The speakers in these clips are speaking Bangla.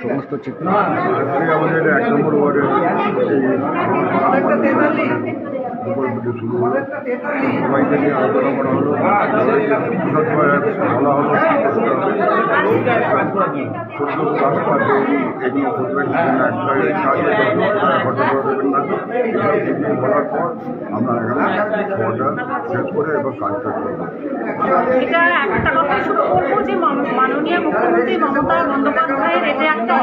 সমস্ত চিত্র আমাদের এক নম্বর ওয়ার্ডের শুরু সবাইকে আলোচনা করা হলো বলা হলো এটা একটা মাননীয় একটা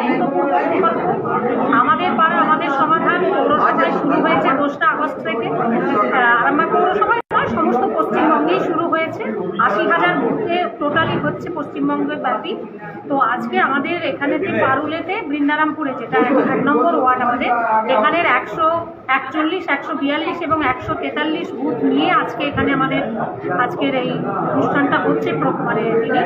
আমাদের পাড়া আমাদের সমাধান পৌরসভায় শুরু হয়েছে দোসরা আগস্ট থেকে আহ, আমার পৌরসভায় নয় সমস্ত পশ্চিমবঙ্গেই শুরু হয়েছে হাজার বুথে টোটালি হচ্ছে পশ্চিমবঙ্গের ব্যাপী তো আজকে আমাদের এখানেতে পারুলেতে বৃন্দারামপুরে, যেটা এক- নম্বর ওয়ার্ড আমাদের, এখানের একশো একচল্লিশ, একশো বিয়াল্লিশ এবং একশো তেতাল্লিশ বুথ নিয়ে আজকে এখানে আমাদের, আজকের এই অনুষ্ঠানটা হচ্ছে মানে দিনে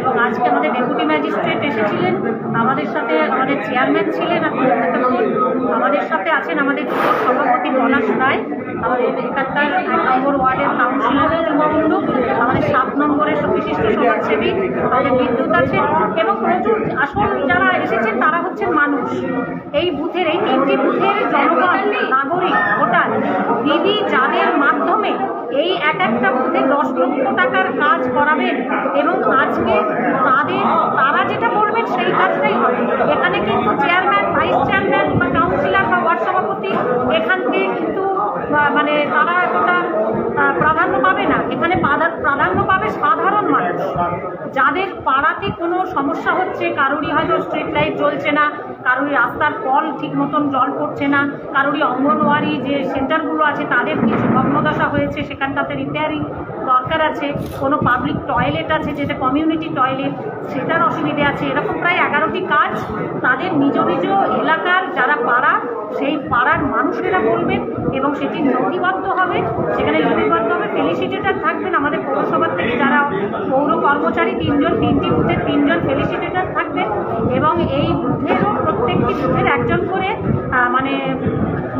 এবং আজকে আমাদের ডেপুটি ম্যাজিস্ট্রেট এসেছিলেন, আমাদের সাথে আমাদের চেয়ারম্যান ছিলেন আমাদের সাথে আছেন আমাদের সভাপতি পলাশ রায়। আমাদের এখানকার এক নম্বর ওয়ার্ডের কাউন্সিলর আমাদের সাত নম্বরের বিশিষ্ট সমাজসেবী আমাদের বিদ্যুৎ আছে এবং প্রচুর আসল যারা এসেছেন, তারা হচ্ছেন মানুষ। এই বুথের, এই তিনটি বুথের জনগণ, নাগরিক, ভোটার, দিদি, যাদের মাধ্যমে এই এক একটা বুথে দশ লক্ষ টাকার কাজ করাবেন এবং আজকে তাদের, তারা যেটা বলবেন সেই কাজটাই হবে। এখানে কিন্তু চেয়ারম্যান ভাইস চেয়ারম্যান বা কাউন্সিলর বা ওয়ার্ড সভাপতি এখানকে কিন্তু মানে তারা এতটা প্রাধান্য পাবে না। এখানে প্রাধান্য যাদের পাড়াতে কোনো সমস্যা হচ্ছে, কারোরই হয়তো স্ট্রিট লাইট জ্বলছে না, কারোরই রাস্তার কল ঠিক মতন জল পড়ছে না, কারোরই অঙ্গনওয়াড়ি যে সেন্টারগুলো আছে তাদের কিছু ভগ্নদশা হয়েছে, সেখানটাতে রিপেয়ারিং দরকার আছে, কোনো পাবলিক টয়লেট আছে যেটা কমিউনিটি টয়লেট সেটার অসুবিধে আছে, এরকম প্রায় এগারোটি কাজ তাদের নিজ নিজ সেই পাড়ার মানুষেরা বলবেন এবং সেটি নথিবদ্ধ হবে, সেখানে লিপিবদ্ধ হবে। ফেলিসিটেটার থাকবেন আমাদের পৌরসভার থেকে যারা পৌর কর্মচারী, তিনজন, তিনটি বুথের তিনজন ফেলিসিটেটার থাকবেন এবং এই বুথেরও প্রত্যেকটি বুথের একজন করে মানে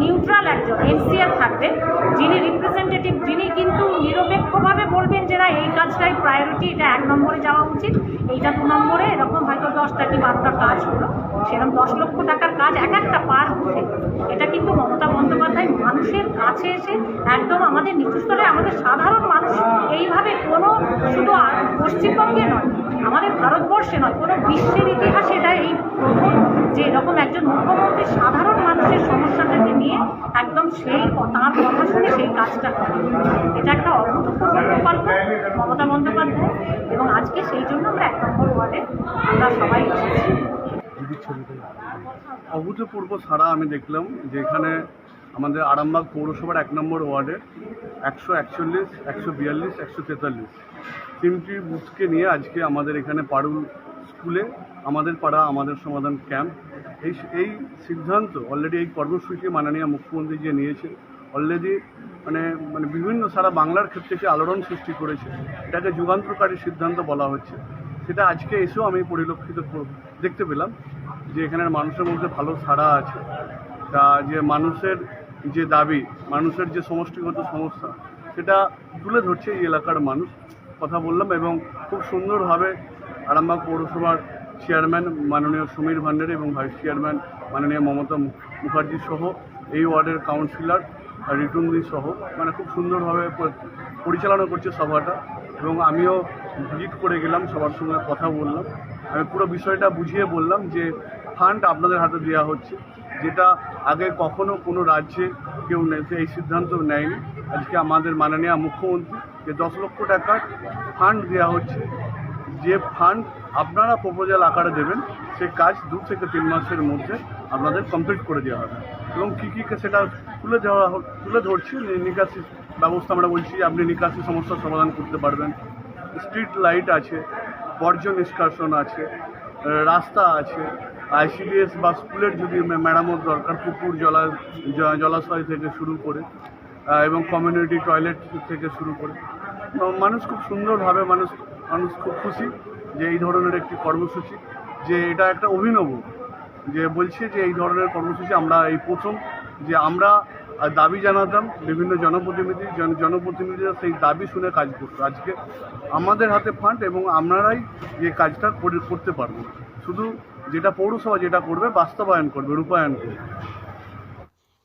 নিউট্রাল একজন, এনসিআর থাকবেন। যিনি রিপ্রেজেন্টেটিভ যিনি কিন্তু নিরপেক্ষভাবে বলবেন না এই কাজটাই প্রায়োরিটি এটা এক নম্বরে যাওয়া উচিত। এইটা দু নম্বরে এরকম হয়তো দশটা কি বারোটা কাজ হলো। সেরকম দশ লক্ষ টাকার কাজ এক একটা পার বুথে এটা কিন্তু মমতা বন্দ্যোপাধ্যায় মানুষের কাছে এসে একদম আমাদের নিচু স্তরে আমাদের সাধারণ মানুষ এইভাবে কোনো শুধু পশ্চিমবঙ্গে নয়, আমাদের ভারতবর্ষে নয়, কোনো বিশ্বের ইতিহাসে এটা এই প্রথম যে এরকম একজন মুখ্যমন্ত্রী সাধারণ মানুষের সমস্যাটাকে নিয়ে একদম সেই তার কথা শুনে সেই কাজটা করে। এটা মমতা বন্দ্যোপাধ্যায় এবং আজকে সেই জন্য আমরা এক নম্বর ওয়ার্ডে আমরা সবাই এসেছি। অভূতপূর্ব সারা আমি দেখলাম যে এখানে আমাদের আরামবাগ পৌরসভার এক নম্বর ওয়ার্ডে একশো একচল্লিশ, একশো বিয়াল্লিশ, একশো তেতাল্লিশ। তিনটি বুথকে নিয়ে আজকে আমাদের এখানে পারুল স্কুলে, আমাদের পাড়া, আমাদের সমাধান ক্যাম্প। এই এই সিদ্ধান্ত অলরেডি এই কর্মসূচি মাননীয় মুখ্যমন্ত্রী যে নিয়েছে অলরেডি মানে মানে বিভিন্ন সারা বাংলার ক্ষেত্রে একটি আলোড়ন সৃষ্টি করেছে। এটাকে যুগান্তকারী সিদ্ধান্ত বলা হচ্ছে। সেটা আজকে এসেও আমি পরিলক্ষিত দেখতে পেলাম যে এখানের মানুষের মধ্যে ভালো সাড়া আছে। তা যে মানুষের যে দাবি, মানুষের যে সমষ্টিগত সমস্যা, সেটা তুলে ধরছে এই এলাকার মানুষ। কথা বললাম এবং খুব সুন্দরভাবে আরামবাগ পৌরসভার চেয়ারম্যান মাননীয় সমীর ভান্ডারী এবং ভাইস চেয়ারম্যান মাননীয় মমতা মুখার্জি সহ এই ওয়ার্ডের কাউন্সিলর রিটুনদি সহ মানে খুব সুন্দরভাবে পরিচালনা করছে সভাটা এবং আমিও ভিজিট করে গেলাম, সবার সঙ্গে কথা বললাম। আমি পুরো বিষয়টা বুঝিয়ে বললাম যে ফান্ড আপনাদের হাতে দেওয়া হচ্ছে, যেটা আগে কখনো কোনো রাজ্যে কেউ এই সিদ্ধান্ত নেয়নি। আজকে আমাদের মাননীয় মুখ্যমন্ত্রী যে দশ লক্ষ টাকার ফান্ড দেওয়া হচ্ছে। যে ফান্ড আপনারা প্রপোজাল আকারে দেবেন সেই কাজ দু থেকে তিন মাসের মধ্যে আপনাদের কমপ্লিট করে দেওয়া হবে। এবং কী কী সেটা তুলে হ- তুলে ধরছি নিকাশি ব্যবস্থা আমরা বলছি, আপনি নিকাশি সমস্যার সমাধান করতে পারবেন। স্ট্রিট লাইট আছে, বর্জ্য নিষ্কাশন আছে রাস্তা আছে আইসিডিএস বা স্কুলের যদি মেরামত দরকার, পুকুর জলা জলাশয় থেকে শুরু করে এবং কমিউনিটি টয়লেট থেকে শুরু করে। মানুষ খুব সুন্দরভাবে, মানুষ মানুষ খুব খুশি যে এই ধরনের একটি কর্মসূচি, যে এটা একটা অভিনব, যে বলছে যে এই ধরনের কর্মসূচি আমরা এই প্রথম, যে আমরা দাবি জানাতাম বিভিন্ন জনপ্রতিনিধি, জন- জনপ্রতিনিধিরা সেই দাবি শুনে কাজ করতো। আজকে আমাদের হাতে ফান্ড এবং আপনারাই যে কাজটা করে, করতে পারব। শুধু যেটা পৌরসভা যেটা করবে, বাস্তবায়ন করবে, রূপায়ণ করবে।